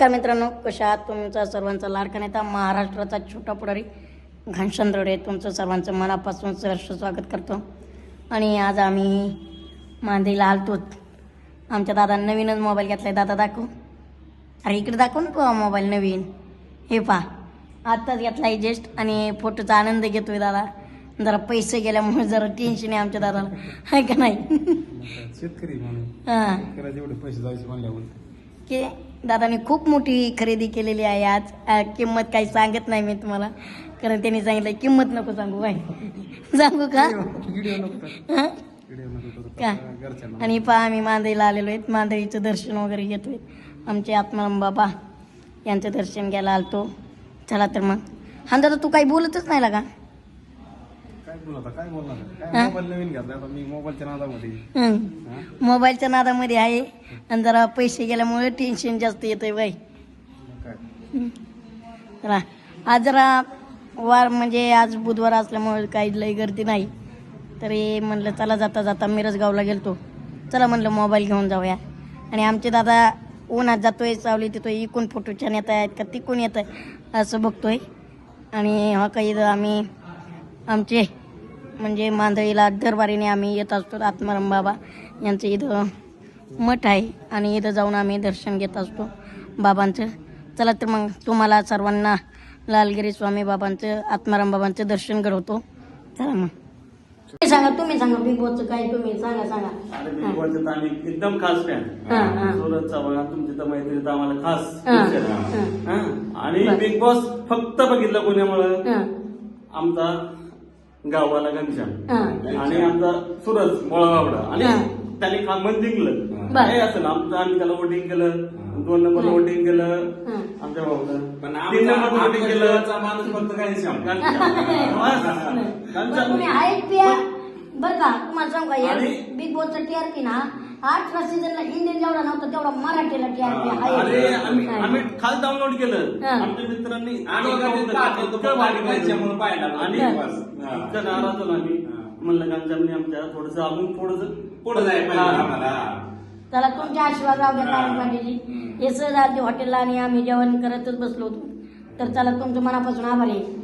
नमस्कार मित्रांनो कशा आहात तुमचा सर्वांचा लाडका नेता महाराष्ट्राचा छोटा पुढारी घनश्याम दरोडे. तुमचं सर्वांचं मनापासून सहर्ष स्वागत करतो. आणि आज आम्ही मांदेला आलतो आमच्या दादा नवीनच मोबाईल घेतलाय. दादा दाखव. अरे इकडे दाखव ना तू मोबाईल नवीन. हे पहा आत्ताच घेतलाय जस्ट आणि फोटोचा आनंद घेतोय दादा. जरा पैसे गेल्यामुळे जरा टेन्शन आहे आमच्या दादाला. आहे का नाही? शेतकरी हां. पैसे जायचे की दादाने खूप मोठी खरेदी केलेली आहे आज. किंमत काही सांगत नाही मी तुम्हाला. कारण त्यांनी सांगितलं किंमत नको सांगू बाय सांगू का. हं? का? आणि पहा आम्ही मांदईला आलेलो आहेत. मांदईचं दर्शन वगैरे घेतोय. आमचे आत्माराम बाबा यांचं दर्शन घ्यायला आलतो. चला तर मग. हा दादा तू काही बोलतच नाही लागा. मोबाईलच्या नादामध्ये? मोबाईलच्या नादामध्ये आहे. आणि जरा पैसे गेल्यामुळे टेन्शन जास्त येतंय बाई. आज जरा वार म्हणजे आज बुधवार असल्यामुळे काही लई गर्दी नाही. तरी म्हणलं चला जाता जाता मिरजगावला गेलतो. चला म्हणलं मोबाईल घेऊन जाऊया. आणि आमचे दादा उन्हात जातोय सावली तिथं इकून फोटो छान येत आहेत का तिकून येत आहे असं बघतोय. आणि हा काही आम्ही आमचे म्हणजे मांदळीला दरबारीने आम्ही येत असतो आत्माराम बाबा यांचं इथं मठ आहे आणि इथं जाऊन आम्ही दर्शन घेत असतो बाबांचं चला तर मग तुम्हाला सर्वांना लालगिरी स्वामी बाबांचं आत्माराम बाबांचं दर्शन घडवतो चला मग तुम्ही सांगा तुम्ही सांगा बिग बॉसचं काय तुम्ही सांगा सांगा तर आम्ही एकदम खास फॅन हा, हा. सुरतचा बघा तुमची तर मैत्री तर आम्हाला खास हा, picture आहे. हा. हा. आणि बरं. बिग बॉस फक्त बघितलं कोणामुळं हं, आमचा गाववाला घनश्याम हं. आणि आमचा सुरज मोळगावडा आणि. त्याने का मन जिंकलं. हे असं ना आमचं आम्ही त्याला वोटिंग केलं दोन नंबर. वोटिंग केलं. आमच्या पण तीन आमचा नंबर वोटिंग केलं माणूस फक्त घनश्याम. घनश्याम. बरं का तुम्हाला सांगू बिग बॉसचा टीआरपी ना अठरा सीझनला इंडियन नव्हता तेवढा मराठीला आम्ही आहे खास डाउनलोड केलं. हा. आमच्या मित्रांनी होतो, इतकं. आणि हा. हा. नाराज झालो आम्ही. म्हणलं घनश्यामने आमच्या थोडस अजून थोडस पुढे जाय पाहिजे आम्हाला. त्याला तुमचे आशीर्वाद राहू द्या कारण पाटीलजी. हे सहज आधी हॉटेलला आणि आम्ही जेवण करतच बसलो होतो. तर चला तुमचं मनापासून आभार आहे.